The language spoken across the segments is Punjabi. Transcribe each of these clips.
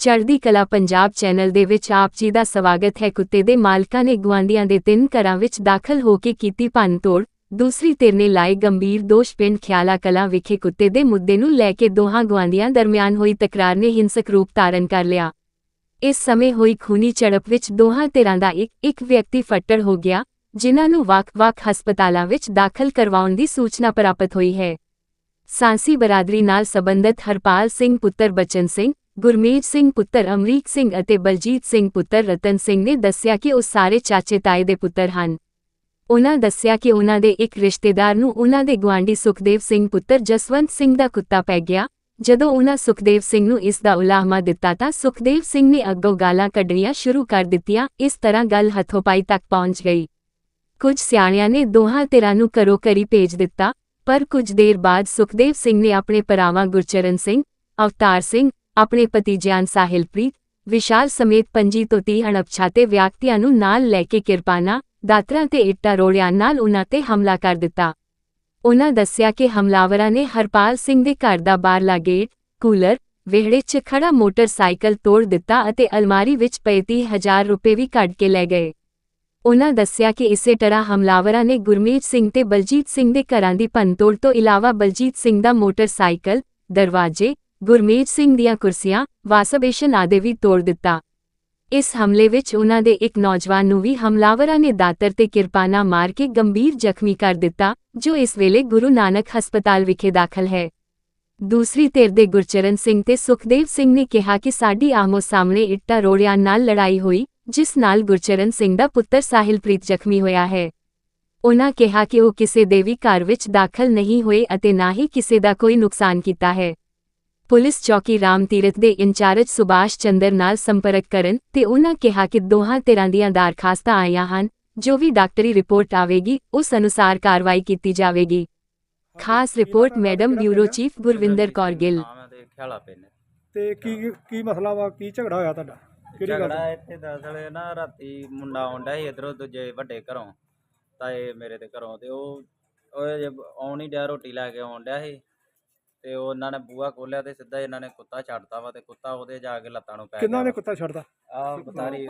ਚੜ੍ਹਦੀ ਕਲਾ ਪੰਜਾਬ ਚੈਨਲ ਦੇ ਵਿੱਚ ਆਪ ਜੀ ਦਾ ਸਵਾਗਤ ਹੈ। ਕੁੱਤੇ ਦੇ ਮਾਲਕਾਂ ਨੇ ਗੁਆਂਢੀਆਂ ਦੇ ਤਿੰਨ ਘਰਾਂ ਵਿੱਚ ਦਾਖਲ ਹੋ ਕੇ ਕੀਤੀ ਭੰਨਤੋੜ। ਦੂਸਰੀ ਧਿਰ ਨੇ ਲਾਏ ਗੰਭੀਰ ਦੋਸ਼। ਪਿੰਡ ਖਿਆਲਾ ਕਲਾ ਵਿਖੇ ਕੁੱਤੇ ਦੇ ਮੁੱਦੇ ਨੂੰ ਲੈ ਕੇ ਦੋਹਾਂ ਗੁਆਂਢੀਆਂ ਦਰਮਿਆਨ ਹੋਈ ਤਕਰਾਰ ਨੇ ਹਿੰਸਕ ਰੂਪ ਧਾਰਨ ਕਰ ਲਿਆ। ਇਸ ਸਮੇਂ ਹੋਈ ਖੂਨੀ ਝੜਪ ਵਿੱਚ ਦੋਹਾਂ ਧਿਰਾਂ ਦਾ ਇੱਕ ਇੱਕ ਵਿਅਕਤੀ ਫੱਟੜ ਹੋ ਗਿਆ, ਜਿਨ੍ਹਾਂ ਨੂੰ ਵੱਖ-ਵੱਖ ਹਸਪਤਾਲਾਂ ਵਿੱਚ ਦਾਖਲ ਕਰਵਾਉਣ ਦੀ ਸੂਚਨਾ ਪ੍ਰਾਪਤ ਹੋਈ ਹੈ। ਸਾਂਸੀ ਬਰਾਦਰੀ ਨਾਲ ਸਬੰਧਤ ਹਰਪਾਲ ਸਿੰਘ ਪੁੱਤਰ ਬਚਨ ਸਿੰਘ ਗੁਰਮੇਜ ਸਿੰਘ ਪੁੱਤਰ, ਅਮਰੀਕ ਸਿੰਘ ਅਤੇ ਬਲਜੀਤ ਸਿੰਘ ਪੁੱਤਰ ਰਤਨ ਸਿੰਘ ਨੇ ਦੱਸਿਆ ਕਿ ਉਹ ਸਾਰੇ ਚਾਚੇ ਤਾਏ ਦੇ ਪੁੱਤਰ ਹਨ। ਉਨ੍ਹਾਂ ਦੱਸਿਆ ਕਿ ਉਨ੍ਹਾਂ ਦੇ ਇੱਕ ਰਿਸ਼ਤੇਦਾਰ ਨੂੰ ਉਨ੍ਹਾਂ ਦੇ ਗੁਆਂਢੀ ਸੁਖਦੇਵ ਸਿੰਘ ਪੁੱਤਰ ਜਸਵੰਤ ਸਿੰਘ ਦਾ ਕੁੱਤਾ ਪੈ ਗਿਆ। ਜਦੋਂ ਉਨ੍ਹਾਂ ਸੁਖਦੇਵ ਸਿੰਘ ਨੂੰ ਇਸ ਦਾ ਉਲਾਹਮਾ ਦਿੱਤਾ ਤਾਂ ਸੁਖਦੇਵ ਸਿੰਘ ਨੇ ਅੱਗੋਂ ਗਾਲਾਂ ਕੱਢਣੀਆਂ ਸ਼ੁਰੂ ਕਰ ਦਿੱਤੀਆਂ। ਇਸ ਤਰ੍ਹਾਂ ਗੱਲ ਹੱਥੋਪਾਈ ਤੱਕ ਪਹੁੰਚ ਗਈ। ਕੁਝ ਸਿਆਣਿਆਂ ਨੇ ਦੋਹਾਂ ਧਿਰਾਂ ਨੂੰ ਘਰੋਂ ਘਰੀ ਭੇਜ ਦਿੱਤਾ, ਪਰ ਕੁਝ ਦੇਰ ਬਾਅਦ ਸੁਖਦੇਵ ਸਿੰਘ ਨੇ ਆਪਣੇ ਭਰਾਵਾਂ ਗੁਰਚਰਨ ਸਿੰਘ, ਅਵਤਾਰ ਸਿੰਘ ਆਪਣੇ ਪਤੀ ਜਿਆਨ ਸਾਹਿਲਪ੍ਰੀਤ ਵਿਸ਼ਾਲ ਸਮੇਤ 25 ਤੋਂ 30 ਅਣਪਛਾਤੇ ਵਿਅਕਤੀਆਂ ਨੂੰ ਨਾਲ ਲੈ ਕੇ ਕਿਰਪਾਨਾਂ, ਦਾਤਰਾਂ ਤੇ ਇੱਟਾਂ ਰੋੜਿਆਂ ਨਾਲ ਉਨ੍ਹਾਂ ਤੇ ਹਮਲਾ ਕਰ ਦਿੱਤਾ। ਉਨ੍ਹਾਂ ਦੱਸਿਆ ਕਿ ਹਮਲਾਵਰਾਂ ਨੇ ਹਰਪਾਲ ਸਿੰਘ ਦੇ ਘਰ ਦਾ ਬਾਹਰਲਾ ਗੇਟ, ਕੂਲਰ, ਵਿਹੜੇ 'ਚ ਖੜਾ ਮੋਟਰਸਾਈਕਲ ਤੋੜ ਦਿੱਤਾ ਅਤੇ ਅਲਮਾਰੀ ਵਿੱਚ ਪਏ 30000 ਰੁਪਏ ਵੀ ਕੱਢ ਕੇ ਲੈ ਗਏ। ਉਨ੍ਹਾਂ ਦੱਸਿਆ ਕਿ ਇਸੇ ਤਰ੍ਹਾਂ ਹਮਲਾਵਰਾਂ ਨੇ ਗੁਰਮੀਤ ਸਿੰਘ ਤੇ ਬਲਜੀਤ ਸਿੰਘ ਦੇ ਘਰਾਂ ਦੀ ਭੰਨਤੋੜ ਤੋਂ ਇਲਾਵਾ ਬਲਜੀਤ ਸਿੰਘ ਦਾ ਮੋਟਰਸਾਈਕਲ, ਦਰਵਾਜ਼ੇ ਗੁਰਮੇਜ ਸਿੰਘ ਦੀਆਂ ਕੁਰਸੀਆਂ ਵਾਸ਼ਬੇਸ਼ਨ ਆਦਿ ਵੀ ਤੋੜ ਦਿੱਤਾ। ਇਸ ਹਮਲੇ ਵਿੱਚ ਉਹਨਾਂ ਦੇ ਇੱਕ ਨੌਜਵਾਨ ਨੂੰ ਵੀ ਹਮਲਾਵਰਾਂ ਨੇ ਦਾਤਰ ਤੇ ਕਿਰਪਾਨਾਂ ਮਾਰ ਕੇ ਗੰਭੀਰ ਜ਼ਖਮੀ ਕਰ ਦਿੱਤਾ, ਜੋ ਇਸ ਵੇਲੇ ਗੁਰੂ ਨਾਨਕ ਹਸਪਤਾਲ ਵਿਖੇ ਦਾਖਲ ਹੈ। ਦੂਸਰੀ ਧਿਰ ਦੇ ਗੁਰਚਰਨ ਸਿੰਘ ਤੇ ਸੁਖਦੇਵ ਸਿੰਘ ਨੇ ਕਿਹਾ ਕਿ ਸਾਡੀ ਆਮੋ ਸਾਹਮਣੇ ਇੱਟਾਂ ਰੋੜਿਆਂ ਨਾਲ ਲੜਾਈ ਹੋਈ, ਜਿਸ ਨਾਲ ਗੁਰਚਰਨ ਸਿੰਘ ਦਾ ਪੁੱਤਰ ਸਾਹਿਲਪ੍ਰੀਤ ਜ਼ਖਮੀ ਹੋਇਆ ਹੈ। ਉਹਨਾਂ ਕਿਹਾ ਕਿ ਉਹ ਕਿਸੇ ਦੇ ਵੀ ਘਰ ਵਿੱਚ ਦਾਖਲ ਨਹੀਂ ਹੋਏ ਅਤੇ ਨਾ ਹੀ ਕਿਸੇ ਦਾ ਕੋਈ ਨੁਕਸਾਨ ਕੀਤਾ ਹੈ। ਪੁਲਿਸ ਚੌਕੀ ਰਾਮ ਤੀਰਥ ਦੇ ਇੰਚਾਰਜ ਸੁਭਾਸ਼ ਚੰਦਰ ਨਾਲ ਸੰਪਰਕ ਕਰਨ ਤੇ ਉਨ੍ਹਾਂ ਕਿਹਾ ਕਿ ਦੋਹਾਂ ਧਿਰਾਂ ਦੀਆਂ ਦਰਖਾਸਤਾਂ ਆਈਆਂ ਹਨ ਜੋ ਵੀ ਡਾਕਟਰੀ ਰਿਪੋਰਟ ਆਵੇਗੀ ਉਸ ਅਨੁਸਾਰ ਕਾਰਵਾਈ ਕੀਤੀ ਜਾਵੇਗੀ। ਖਾਸ report madam bureau chief Gurvinder Kaur Gill. ਤੇ ਤੇ ਕੀ ਕੀ ਮਸਲਾ ਵਾ? ਕੀ ਝਗੜਾ ਹੋਇਆ ਤੁਹਾਡਾ? ਕਿਹੜੀ ਗੱਲ? ਝਗੜਾ ਇੱਥੇ ਦਰਅਸਲ ਨਾ ਰਾਤੀ ਮੁੰਡਾ ਆਉਂਦਾ ਸੀ ਇਧਰੋਂ ਦੂਜੇ ਵੱਡੇ ਘਰੋਂ ਤਾਏ ਮੇਰੇ ਦੇ ਘਰੋਂ ਤੇ ਉਹ ਉਹ ਜੇ ਆਉਣ ਹੀ ਡਿਆ ਰੋਟੀ ਲੈ ਕੇ ਆਉਣ ਡਿਆ ਸੀ। ਤੇ ਉਹ ਉਹਨਾਂ ਨੇ ਬੂਹਾ ਖੋਲਿਆ ਤੇ ਸਿੱਧਾ ਇਹਨਾਂ ਨੇ ਕੁੱਤਾ ਛੱਡਤਾ ਵਾ ਤੇ ਕੁੱਤਾ ਉਹਦੇ ਜਾ ਕੇ ਲੱਤਾਂ ਨੂੰ ਪੈ ਕਿੰਨਾ ਨੇ ਕੁੱਤਾ ਛੱਡਦਾ ਆ ਬਤਾਰੀ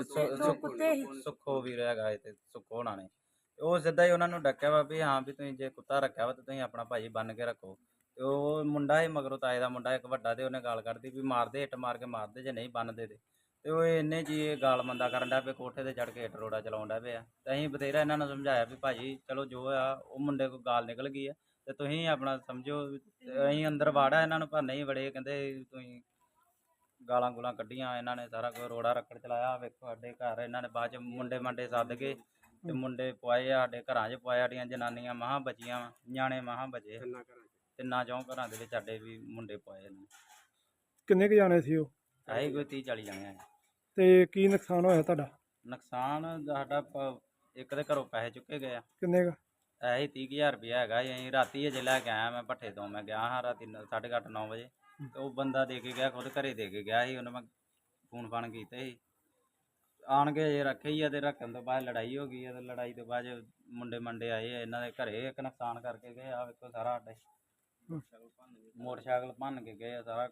ਸੁੱਖੋ ਵੀ ਹੈਗਾ ਤੇ ਸੁੱਖੋ ਹੋਣਾ ਨੇ। ਤੇ ਉਹ ਸਿੱਧਾ ਹੀ ਉਹਨਾਂ ਨੂੰ ਡੱਕਿਆ ਵਾ ਵੀ ਹਾਂ ਵੀ ਤੁਸੀਂ ਜੇ ਕੁੱਤਾ ਰੱਖਿਆ ਵਾ ਤੇ ਤੁਸੀਂ ਆਪਣਾ ਭਾਜੀ ਬੰਨ ਕੇ ਰੱਖੋ। ਤੇ ਉਹ ਮੁੰਡਾ ਹੀ ਮਗਰੋਂ ਤਾਏ ਦਾ ਮੁੰਡਾ ਇੱਕ ਵੱਡਾ ਤੇ ਉਹਨੇ ਗਾਲ ਕੱਢਦੀ ਵੀ ਮਾਰਦੇ ਇੱਟ ਮਾਰ ਕੇ ਮਾਰਦੇ ਜੇ ਨਹੀਂ ਬੰਨਦੇ ਤੇ। ਤੇ ਉਹ ਇੰਨੇ ਜੀ ਇਹ ਗਾਲ ਮੰਦਾ ਕਰਨ ਡਿਆ ਪਏ ਕੋਠੇ ਤੇ ਚੜ ਕੇ ਇੱਟ ਰੋੜਾ ਚਲਾਉਣ ਡਿਆ ਪਿਆ। ਤੇ ਅਸੀਂ ਬਥੇਰਾ ਇਹਨਾਂ ਨੂੰ ਸਮਝਾਇਆ ਵੀ ਭਾਜੀ ਚਲੋ ਜੋ ਆ ਉਹ ਮੁੰਡੇ ਕੋਲ ਗਾਲ ਨਿਕਲ ਗਈ ਆ। ਤੇ ਤੁਸੀਂ ਆਪਣਾ ਸਮਝੋ ਤੇ ਅਸੀਂ ਅੰਦਰ ਵਾੜਾ ਇਹਨਾਂ ਨੂੰ ਪਰ ਨਹੀਂ ਵੜੇ ਕਹਿੰਦੇ ਤੁਸੀਂ ਗਾਲਾਂ ਗੁਲਾਂ ਕੱਢੀਆਂ ਇਹਨਾਂ ਨੇ ਸਾਰਾ ਕੁਝ ਰੋੜਾ ਰੱਖੜ ਚਲਾਇਆ ਵੇਖੋ ਸਾਡੇ ਘਰ ਇਹਨਾਂ ਨੇ ਬਾਅਦ ਚ ਮੁੰਡੇ ਮੰਡੇ ਸੱਦ ਕੇ ਤੇ ਮੁੰਡੇ ਪਵਾਏ ਆ ਸਾਡੇ ਘਰਾਂ 'ਚ ਪਵਾਏ ਸਾਡੀਆਂ ਜਨਾਨੀਆਂ ਮਹਾਂ ਬਚੀਆਂ ਵਾਂ, ਨਿਆਣੇ ਮਹਾਂ ਬਚੇ ਤਿੰਨਾਂ ਚੌਂ। ਘਰਾਂ ਦੇ ਵਿੱਚ ਸਾਡੇ ਵੀ ਮੁੰਡੇ ਪਵਾਏ ਇਹਨਾਂ ਨੇ ਕਿੰਨੇ ਕੁ ਜਾਣੇ ਸੀ ਉਹ? ਆਹੀ ਕੋਈ 30 40 ਜਣੇ ਆ। ਤੇ ਕੀ ਨੁਕਸਾਨ ਹੋਇਆ ਤੁਹਾਡਾ? ਨੁਕਸਾਨ ਸਾਡਾ ਪ- ਇੱਕ ਦੇ ਘਰੋਂ ਪੈਸੇ ਚੁੱਕੇ ਗਏ ਆ। ਕਿੰਨੇ ਕੁ? ਐਹੀ 30000 ਰੁਪਇਆ ਹੈਗਾ। ਅਸੀਂ ਰਾਤੀ ਅਜੇ ਲੈ ਕੇ ਆਇਆ ਮੈਂ ਭੱਠੇ ਤੋਂ ਮੈਂ ਗਿਆ ਹਾਂ ਰਾਤੀ 8:30 9 ਵਜੇ ਤੇ ਉਹ ਬੰਦਾ ਦੇ ਕੇ ਗਿਆ ਖੁਦ ਘਰੇ ਦੇ ਕੇ ਗਿਆ ਸੀ ਉਹਨੇ ਮੈਂ ਫੋਨ ਫਾਨ ਕੀਤੇ ਸੀ। ਆਣ ਕੇ ਅਜੇ ਰੱਖੇ ਹੀ ਆ ਤੇ ਰੱਖਣ ਤੋਂ ਬਾਅਦ ਲੜਾਈ ਹੋ ਗਈ ਆ ਤੇ ਲੜਾਈ ਤੋਂ ਬਾਅਦ 'ਚ ਮੁੰਡੇ ਮੰਡੇ ਆਏ ਆ ਇਹਨਾਂ ਦੇ ਘਰੇ ਇੱਕ ਨੁਕਸਾਨ ਕਰਕੇ ਗਏ ਆ ਵੇਖੋ ਸਾਰਾ ਸਾਡੇ ਮੋਟਰਸਾਈਕਲ ਭੰਨ ਕੇ ਗਏ ਆ ਸਾਰਾ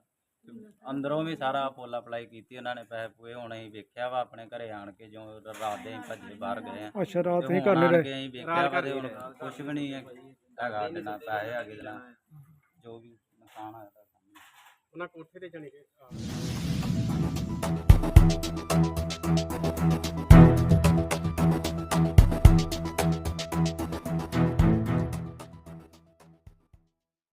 ਅੰਦਰੋਂ ਵੀ ਸਾਰਾ ਪੋਲਾ ਪਲਾਈ ਕੀਤੀ ਉਹਨਾਂ ਨੇ ਪੈਸੇ ਪੂਏ ਹੁਣ ਅਸੀਂ ਵੇਖਿਆ ਵਾ ਆਪਣੇ ਘਰੇ ਆਣ ਕੇ ਜੋ ਰਾਤ ਦੇ ਅਸੀਂ ਭੱਜੇ ਬਾਹਰ ਗਏ ਆ। ਅੱਛਾ ਰਾਤ ਕਰਨੇ ਆਣ ਰਹੇ ਅਸੀਂ ਵੇਖਿਆ ਵਾ ਤੇ ਹੁਣ ਕੁਛ ਵੀ ਨਹੀਂ ਹੈ- ਹੈਗਾ ਨਾਲ ਪੈਸੇ ਹੈਗੇ ਜਿਹੜਾ ਜੋ ਵੀ ਨੁਕਸਾਨ ਹੋਇਆ ਤਾਂ ਉਹਨਾਂ ਕੋਠੇ ਤੇ ਜਾਣੇ